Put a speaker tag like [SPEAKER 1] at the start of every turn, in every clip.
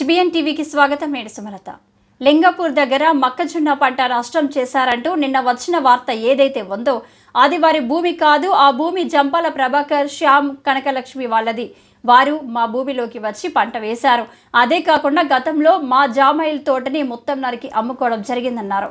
[SPEAKER 1] HBN టీవీకి స్వాగతం. నేను సుమలత. లింగపూర్ దగ్గర మొక్కజొన్న పంట నష్టం చేశారంటూ నిన్న వచ్చిన వార్త ఏదైతే ఉందో అది వారి భూమి కాదు ఆ భూమి జంపాల ప్రభాకర్ శ్యామ్ కనకలక్ష్మి వాళ్ళది. వారు మా భూమిలోకి వచ్చి పంట వేశారు. అదే కాకుండా గతంలో మా జామాయిల్ తోటని మొత్తం నరికి అమ్ముకోవడం జరిగిందన్నారు.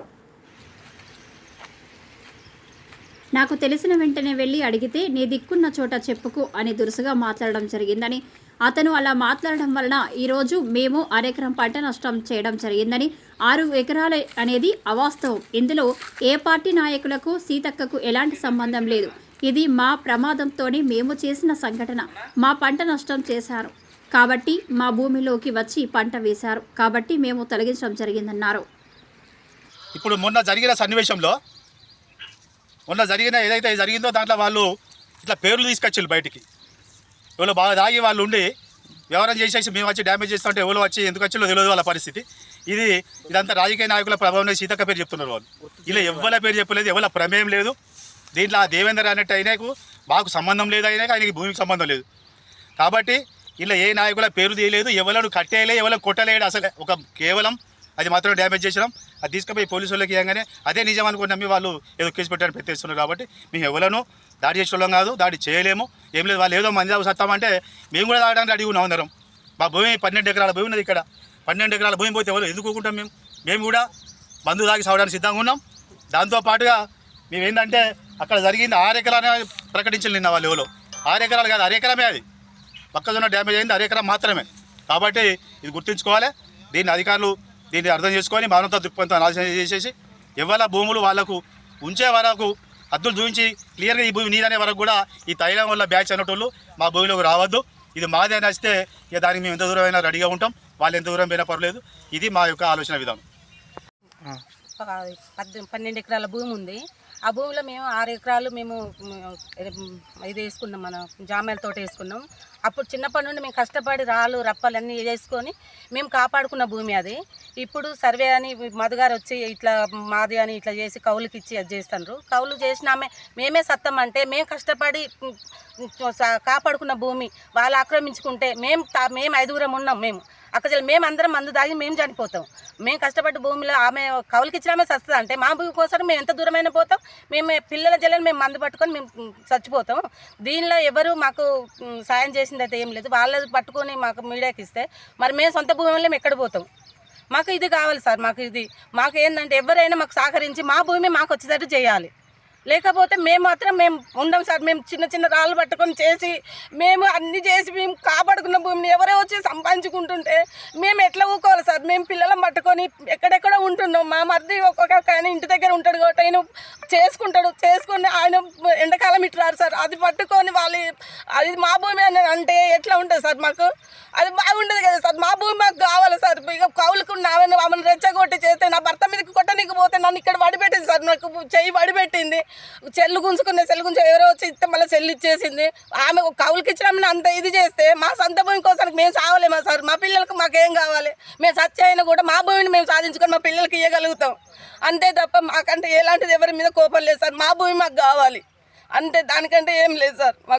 [SPEAKER 1] నాకు తెలిసిన వెంటనే వెళ్ళి అడిగితే నీ దిక్కున్న చోట చెప్పుకు అని దురుసుగా మాట్లాడడం జరిగిందని అతను అలా మాట్లాడడం వలన ఈరోజు మేము అరెకరం పంట నష్టం చేయడం జరిగిందని ఆరు ఎకరాల అనేది అవాస్తవం. ఇందులో ఏ పార్టీ నాయకులకు సీతక్కకు ఎలాంటి సంబంధం లేదు. ఇది మా ప్రమాదంతోనే మేము చేసిన సంఘటన. మా పంట నష్టం చేశారు. కాబట్టి మా భూమిలోకి వచ్చి పంట వేశారు. కాబట్టి మేము తొలగించడం జరిగిందన్నారు.
[SPEAKER 2] ఇప్పుడు మొన్న జరిగిన సన్నివేశంలో మొన్న జరిగిన ఏదైతే జరిగిందో దాంట్లో వాళ్ళు ఇట్లా పేర్లు తీసుకొచ్చారు బయటికి. ఎవరో బాగా దాగి వాళ్ళు ఉండి వ్యవహారం చేసేసి మేము వచ్చి డ్యామేజ్ చేస్తుంటే ఎవరు వచ్చి ఎందుకు వచ్చిందో తెలియదు వాళ్ళ పరిస్థితి. ఇది ఇదంతా రాజకీయ నాయకుల ప్రభావం సీతక్క పేరు చెప్తున్నారు వాళ్ళు. ఇలా ఎవరి పేరు చెప్పలేదు ఎవరి ప్రమేయం లేదు. దీంట్లో ఆ దేవేందర్ అనేట్టు అయినాకు మాకు సంబంధం లేదు అయినాక ఆయనకి భూమికి సంబంధం లేదు. కాబట్టి ఇలా ఏ నాయకుల పేరు తీయలేదు ఎవరు కట్టేయలే ఎవరు కొట్టలేడు అసలు. ఒక కేవలం అది మాత్రం డ్యామేజ్ చేసినాం. అది తీసుకుపోయి పోలీసు వాళ్ళకి ఇవ్వగానే అదే నిజం అనుకుని నమ్మి వాళ్ళు ఏదో కేసు పెట్టారని పెట్టేస్తున్నారు కాబట్టి మేము ఎవరనో దాడి చేసేవాళ్ళం కాదు దాడి చేయలేము. ఏం లేదు వాళ్ళు ఏదో మంది సత్తామంటే మేము కూడా తాగడానికి అడిగి ఉన్నాం అందరం. మా భూమి పన్నెండు ఎకరాల భూమి ఉన్నది ఇక్కడ. పన్నెండు ఎకరాల భూమి పోతే ఎవరు ఎందుకుంటాం మేము? మేము కూడా మందు తాగి సావడానికి సిద్ధంగా ఉన్నాం. దాంతో పాటుగా అక్కడ జరిగింది ఆరు ఎకరాలనే ప్రకటించాలి నిన్న వాళ్ళు ఎవరో. ఆరు ఎకరాలు కాదు అరెకరమే అది. మొక్కజొన్న డ్యామేజ్ అయింది అరెకరం మాత్రమే. కాబట్టి ఇది గుర్తుంచుకోవాలి. దీన్ని అధికారులు దీన్ని అర్థం చేసుకొని మానవతా దృక్పథంతో ఆలోచన చేసేసి ఎవరి భూములు వాళ్ళకు ఉంచే వరకు హద్దులు చూపించి క్లియర్గా ఈ భూమి నీరనే వరకు కూడా ఈ తైలం వల్ల బ్యాచ్ అనేటోళ్ళు మా భూమిలోకి రావద్దు. ఇది మాదే నచ్చితే ఇక దానికి మేము ఎంత దూరమైనా రెడీగా ఉంటాం. వాళ్ళు ఎంత దూరం పోయినా పర్లేదు. ఇది మా యొక్క ఆలోచన విధానం.
[SPEAKER 3] పద్దె పన్నెండు ఎకరాల భూమి ఉంది. ఆ భూమిలో మేము ఆరు ఎకరాలు మేము ఇది వేసుకున్నాం మన జామాయిల తోట వేసుకున్నాం. అప్పుడు చిన్నప్పటి నుండి మేము కష్టపడి రాళ్ళు రప్పలు అన్నీ వేసుకొని మేము కాపాడుకున్న భూమి అది. ఇప్పుడు సర్వే అని మధుగారు వచ్చి ఇట్లా మాది అని ఇట్లా చేసి కౌలుకి ఇచ్చి అది చేస్తున్నారు కౌలు చేసినామే మేమే సత్తం అంటే మేము కష్టపడి కాపాడుకున్న భూమి. వాళ్ళు ఆక్రమించుకుంటే మేము మేము ఐదుగురం ఉన్నాం మేము. అక్కడ మేము అందరం మందు దాగి మేము చనిపోతాం. మేము కష్టపడి భూమిలో ఆమె కౌలుకి ఇచ్చినామే సస్తుంది అంటే మా భూమి కోసం మేము ఎంత దూరమైన పోతాం. మేము పిల్లల జల్లని మేము మందు పట్టుకొని మేము చచ్చిపోతాం దీనిలో ఎవరు మాకు సాయం చేసి చేసింది అయితే ఏం లేదు. వాళ్ళది పట్టుకొని మాకు మీడియాకి ఇస్తే మరి మేము సొంత భూమిలో మేము ఎక్కడ పోతాం? మాకు ఇది కావాలి సార్ మాకు ఇది. మాకు ఏంటంటే ఎవరైనా మాకు సహకరించి మా భూమి మాకు వచ్చేటట్టు చేయాలి. లేకపోతే మేము మాత్రం మేము ఉండం సార్ మేము చిన్న చిన్న రాళ్ళు పట్టుకొని చేసి మేము అన్ని చేసి మేము కాపాడుకున్న భూమిని ఎవరో వచ్చి సంపాదించుకుంటుంటే మేము ఎట్లా ఊకోవాలి సార్? మేము పిల్లలను పట్టుకొని ఎక్కడెక్కడ ఉంటున్నాం. మా మరిది ఒక్కొక్క ఆయన ఇంటి దగ్గర ఉంటాడు కాబట్టి ఆయన చేసుకుంటాడు చేసుకుని ఆయన ఎండాకాలం ఇట్రారు సార్. అది పట్టుకొని వాళ్ళు అది మా భూమి అని అంటే ఎట్లా ఉంటుంది సార్ మాకు? అది బాగుండదు కదా సార్. మా భూమి మాకు కావాలి సార్. ఇక కౌలుకున్న ఆమెను ఆమెను రెచ్చగొట్టి చేస్తే నా భర్త మీదకి కొట్టనీకి పోతే నన్ను ఇక్కడ వడిపెట్టింది సార్. నాకు చెయ్యి వడిపెట్టింది చెల్లు గుంజుకునే చెల్లు గుంజు ఎవరో వచ్చి ఇస్తే మళ్ళీ చెల్లు ఇచ్చేసింది. ఆమె ఒక కౌలుకి ఇచ్చినామని అంత ఇది చేస్తే మా సొంత భూమి కోసం మేము చావలేమా సార్? మా పిల్లలకు మాకేం కావాలి? మేము సత్య అయినా కూడా మా భూమిని మేము సాధించుకొని మా పిల్లలకి ఇవ్వగలుగుతాం అంతే తప్ప మాకంటే ఎలాంటిది ఎవరి మీద కోపం లేదు సార్. మా భూమి మాకు కావాలి. అంతే దానికంటే ఏం లేదు సార్.